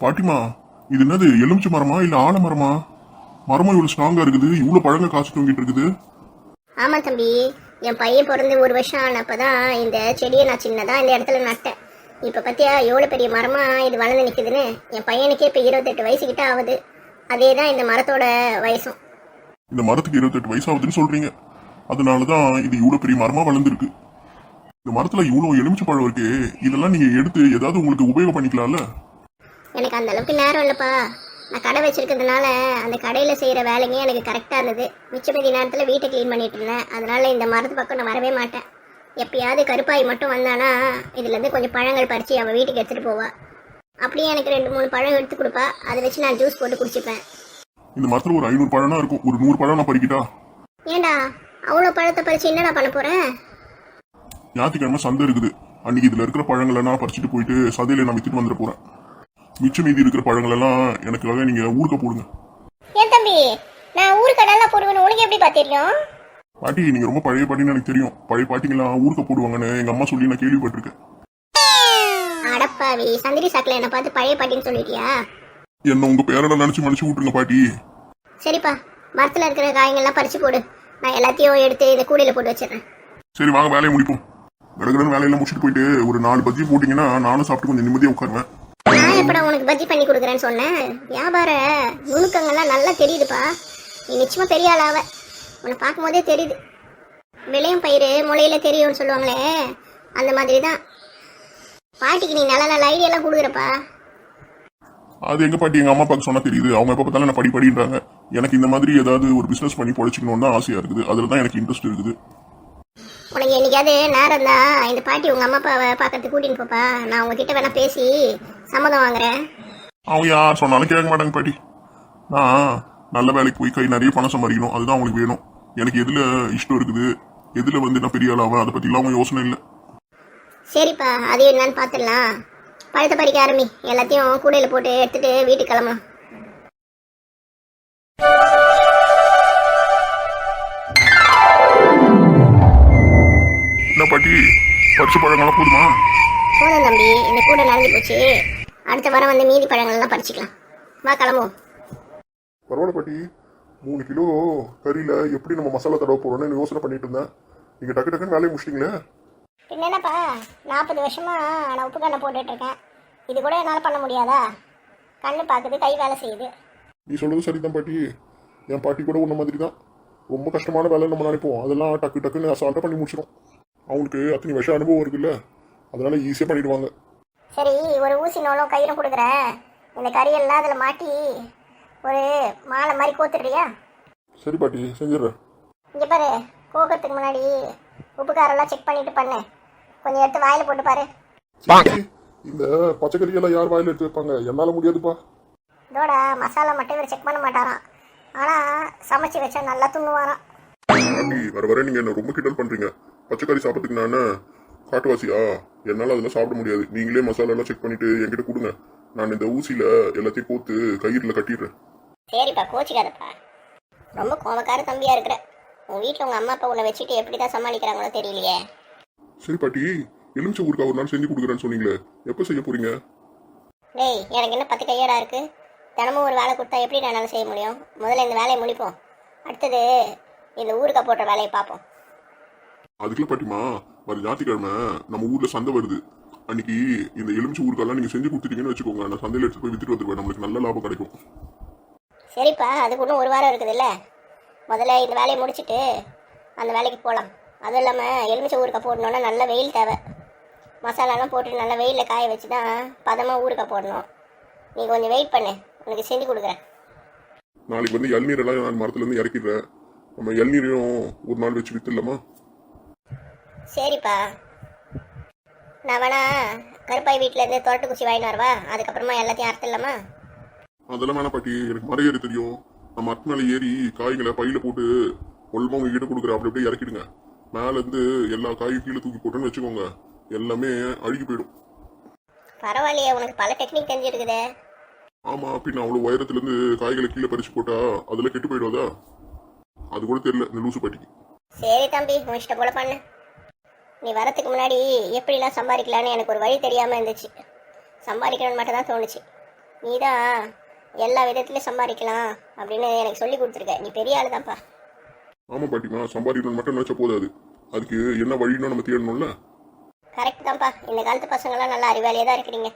பாட்டிமா இது என்னது எலுமிச்சை மரமா இல்ல ஆலமரமா மரமா? இவ்வளவு ஸ்ட்ராங்கா இருக்குது இவ்வளவு பழங்க காசு தொங்கிட்டு இருக்குது? ஆமா தம்பி என் பையன் பிறந்து ஒரு வருஷம் ஆனப்பதான் இந்த செடியை நான் சின்னதா இந்த இடத்துல நட்டேன். இப்ப பத்தியா எவ்வளவு பெரிய மரமா இது வளர்ந்து நிக்குதுன்னு என் பையனுக்கே இப்ப இருபத்தெட்டு வயசு கிட்ட ஆகுது. அதே தான் இந்த மரத்தோட வயசும். இந்த மரத்துக்கு இருபத்தெட்டு வயசாகுதுன்னு சொல்றீங்க. அதனாலதான் இது இவ்வளவு பெரிய மரமா வளர்ந்துருக்கு. இந்த மரத்துல இவ்வளவு எலுமிச்சை பழம் இருக்கு இதெல்லாம் நீங்க எடுத்து ஏதாவது உங்களுக்கு உபயோகம் பண்ணிக்கலாம்ல? எனக்கு அந்த அளவுக்கு நேரம் இல்லப்பா. நான் கடை வச்சிருக்கிறதுனால அந்த கடையில செய்யற வேலைங்க எனக்கு கரெக்டா இருந்தது. மிச்ச மீதி நேரத்துல வீட்டை க்ளீன் பண்ணிட்டு இருந்தேன். அதனால இந்த மரத்து பக்கம் நான் வரவே மாட்டேன். எப்பயாவது கருப்பாய் மட்டும் வந்தானா இதுல இருந்து கொஞ்சம் பழங்கள் பறிச்சு அவன் வீட்டுக்கு எடுத்துட்டு போவா. அப்படியே எனக்கு ரெண்டு மூணு பழம் எடுத்து கொடுப்பா. அதை வச்சு நான் ஜூஸ் போட்டு குடிச்சுப்பேன். இந்த மரத்துல ஒரு ஐநூறு பழம்னா இருக்கும். ஒரு நூறு பழம் நான் பறிக்கிட்டா? ஏண்டா அவ்வளோ பழத்தை பறிச்சு என்னடா பண்ண போறேன் ஞாயிற்றுக்கிழமை சந்தை இருக்குது. அன்னைக்கு இதுல இருக்கிற பழங்களை நான் பறிச்சுட்டு போயிட்டு சந்தையில நான் வித்துட்டு வந்துட போறேன். மிச்ச மீதி இருக்கிற பழங்கள் எல்லாம் எனக்காக நீங்க ஊருக்க போடுங்க. ஏன் தம்பி? நான் ஊருக்கு நல்லா போடுவேன்னு உனக்கு எப்படிப்பா தெரியும்? பாட்டி நீங்க ரொம்ப பழைய பாட்டின்னு எனக்கு தெரியும். பழைய பாட்டிங்கெல்லாம் ஊருக்க போடுவாங்கன்னு எங்க அம்மா சொல்லி நான் கேள்விப்பட்டிருக்கேன். அடப்பாவி சந்திரி சாக்கில் என்னை பார்த்து பழைய பாட்டின்னு சொல்லிட்டியா? என்ன உங்க பேரனை நினைச்சு மன்னிச்சு விட்டுருங்க பாட்டி. சரிப்பா மரத்தில் இருக்கிற காய்கள்லாம் பறிச்சு போடு. நான் எல்லாத்தையும் எடுத்து இந்த கூடையில போட்டு வச்சிடுறேன். சரி வாங்க வேலையை முடிப்போம். கடகடன் வேலையெல்லாம் முடிச்சுட்டு போயிட்டு ஒரு நாலு பஜ்ஜி போட்டீங்கன்னா நானும் சாப்பிட்டு கொஞ்சம் நிம்மதியா உட்காருவேன். நான் எப்படா உனக்கு பஜ்ஜி பண்ணி கொடுக்குறேன்னு சொன்னேன்? வியாபார நுணுக்கங்கள்லாம் நல்லா தெரியுதுப்பா. நீ நிச்சயமா பெரிய ஆளாவ. உன்னை பார்க்கும்போதே தெரியுது. விளையும் பயிர் முளையில தெரியும்னு சொல்லுவாங்களே அந்த மாதிரி தான் பாட்டிக்கு நீ நல்ல நல்ல ஐடியாலாம் கொடுக்குறப்பா. அது எங்க பாட்டி? எங்க அம்மா அப்பாவுக்கு சொன்னா தெரியுது. அவங்க எப்ப பார்த்தாலும் என்ன படி படின்றாங்க எனக்கு இந்த மாதிரி ஏதாவது ஒரு பிசினஸ் பண்ணி பொழைச்சிக்கணும்னு தான் ஆசையா இருக்குது. அதுல தான் எனக்கு இன்ட்ரெஸ்ட் இருக்குது. உனக்கு என்னைக்காவது நேரம் தான் இந்த பாட்டி உங்க அம்மா அப்பாவை பார்க்கறதுக்கு கூட்டின்னு போப்பா. நான் உங்ககிட்ட வேணா பேசி சம்மதம் வாங்குறேன் அவங்க யார் சொன்னாலும் கேட்க மாட்டாங்க பாட்டி. நான் நல்ல வேலைக்கு போய் கை நிறைய பணம் சம்பாதிக்கணும். அதுதான் அவங்களுக்கு வேணும். எனக்கு எதுல இஷ்டம் இருக்குது? எதுல வந்து நான் பெரிய ஆளாவேன்? அதை பத்திலாம் அவங்க யோசனை இல்லை. சரிப்பா அது என்னன்னு பார்த்துடலாம் பழுத்த பறிக்க ஆரம்பி. எல்லாத்தையும் கூடையில் போட்டு எடுத்துட்டு வீட்டுக்கு கிளம்பலாம் என்ன பாட்டி? பறிச்ச பழங்கள்லாம் போதுமா? போதும் தம்பி. இந்த கூடை நிறைஞ்சு போச்சு. அடுத்த வாரம் வந்து மீதி பழங்கள்லாம் பறிச்சுக்கலாம். வா கிளம்புவோம். பரவாயில்ல பாட்டி. மூணு கிலோ கறியில எப்படி நம்ம மசாலா தடவை போறோம்னு யோசனை பண்ணிட்டு இருந்தேன். நீங்க டக்கு டக்குன்னு வேலையை முடிச்சிட்டீங்களே? என்னப்பா நாற்பது வருஷமா நான் உப்பு கண்ணை போட்டுட்டு இருக்கேன். இது கூட என்னால் பண்ண முடியாதா? கண்ணு பார்க்குது கை வேலை செய்யுது. நீ சொல்றது சரிதான் பாட்டி. என் பாட்டி கூட உன்ன மாதிரி தான் ரொம்ப கஷ்டமான வேலை நம்ம நினைப்போம். அதெல்லாம் டக்கு டக்குன்னு அசால்ட்டாக பண்ணி முடிச்சிடும் அவங்களுக்கு அத்தனை வருஷம் அனுபவம் இருக்குல்ல. அதனால ஈஸியாக பண்ணிடுவாங்க. சரி ஒரு ஊசி நூலும் கயிறும் கொடுக்குறேன் இந்த கறியெல்லாம் அதில் மாட்டி ஒரு மாலை மாதிரி கோத்துடுறியா? சரி பாட்டி செஞ்சிடுறேன். இங்கே பாரு கோக்கிறதுக்கு முன்னாடி உப்பு காரெல்லாம் செக் பண்ணிட்டு பண்ணு. கொஞ்சம் எடுத்து வாயில் போட்டு பாரு. இந்த பச்சைக்கறியெல்லாம் யார் வாயில எடுத்து வைப்பாங்க? என்னால முடியாதுப்பா. இதோட மசாலா மட்டும் இவர் செக் பண்ண மாட்டாராம். ஆனால் சமைச்சு வச்சா நல்லா துண்ணுவாராம். வர வர நீங்க என்ன ரொம்ப கிண்டல் பண்றீங்க. பச்சைக்கறி சாப்பிட்றதுக்கு நான் காட்டுவாசியா என்னால அதெல்லாம் சாப்பிட முடியாது. நீங்களே மசாலா எல்லாம் செக் பண்ணிட்டு என்கிட்ட கொடுங்க. நான் இந்த ஊசியில எல்லாத்தையும் கோத்து கயிறுல கட்டிடுறேன். சரிப்பா கோச்சிக்காதப்பா. ரொம்ப கோபக்கார தம்பியா இருக்கிற. உன் வீட்டில் உங்கள் அம்மா அப்பா உன்னை வச்சுட்டு எப்படி தான் சமாளிக்கிறாங்களோ தெரியலையே. சரி பாட்டி. எலுமிச்சை ஊருக்கா ஒரு நாள் செஞ்சு கொடுக்குறேன்னு சொன்னீங்களே. எப்போ செய்ய போறீங்க? டேய் எனக்கு என்ன பத்து கையடா இருக்கு? தினமும் ஒரு வேலை கொடுத்தா எப்படி என்னால் செய்ய முடியும்? முதல்ல இந்த வேலையை முடிப்போம். அடுத்தது இந்த ஊருக்கா போடுற வேலையை பார்ப்போம். அதுக்குள்ள பாட்டிமா வர ஞாயிற்றுக்கிழமை நம்ம ஊர்ல சந்தை வருது. அன்னைக்கு இந்த எலுமிச்சை ஊருக்கெல்லாம் நீங்க செஞ்சு கொடுத்துட்டீங்கன்னு வச்சுக்கோங்க. நான் சந்தையில எடுத்து போய் வித்துட்டு வந்துருவேன். நம்மளுக்கு நல்ல லாபம் கிடைக்கும். சரிப்பா அதுக்கு இன்னும் ஒரு வாரம் இருக்குதுல்ல? முதல்ல இந்த வேலையை முடிச்சிட்டு அந்த வேலைக்கு போகலாம் அதுவும் இல்லாமல் எலுமிச்சை ஊறுக்காய் போடணுன்னா நல்ல வெயில் தேவை. மசாலாலாம் போட்டு நல்லா வெயிலில் காய வச்சு தான் பதமாக ஊறுக்காய் போடணும். நீ கொஞ்சம் வெயிட் பண்ணு. உனக்கு செஞ்சு கொடுக்குறேன். நாளைக்கு வந்து இளநீர் எல்லாம் நான் மரத்துல இருந்து இறக்கிடுறேன். நம்ம இளநீரையும் ஒரு நாள் வச்சு வித்துடலாமா? சரிப்பா. நான் வேணா கருப்பாய் வீட்டிலேருந்து தோட்ட குச்சி வாங்கிட்டு வரவா? அதுக்கப்புறமா எல்லாத்தையும் அறுத்துடலாமா? அதெல்லாம் வேணாம் பாட்டி. எனக்கு மரம் ஏறி தெரியும். நான் மரத்து மேலே ஏறி காய்களை பையில போட்டு ஒல்மா உங்ககிட்ட கொடுக்குறேன் அப்படி அப்படியே இறக்கிடுங்க. மேல இருந்து எல்லா காயும் கீழே தூக்கி போட்டோன்னு வச்சுக்கோங்க. எல்லாமே அழுகி போயிடும். பரவாயில்லையே உனக்கு பல டெக்னிக் தெரிஞ்சிருக்குதே. ஆமா பின்ன அவ்வளவு உயரத்துல இருந்து காய்களை கீழே பறிச்சு போட்டா அதுல கெட்டு போயிடுவதா? அது கூட தெரியல இந்த லூசு பாட்டிக்கு. சரி தம்பி உன் இஷ்டம் போல பண்ணு. நீ வரதுக்கு முன்னாடி எப்படிலாம் சம்பாதிக்கலான்னு எனக்கு ஒரு வழி தெரியாமல் இருந்துச்சு. சம்பாதிக்கணும்னு மட்டும் தான் தோணுச்சு. நீ தான் எல்லா விதத்துலையும் சம்பாதிக்கலாம் அப்படின்னு எனக்கு சொல்லி கொடுத்துருக்க. நீ பெரிய ஆளு தான்ப்பா ஆமா பாட்டிமா சம்பாதிக்கணும் மட்டும் நினைச்சா போதாது. அதுக்கு என்ன வழின்னு நம்ம தேடணும்ல? கரெக்ட் தான்ப்பா. இந்த காலத்து பசங்களாம் நல்லா அறிவாளியாக தான் இருக்கிறீங்க.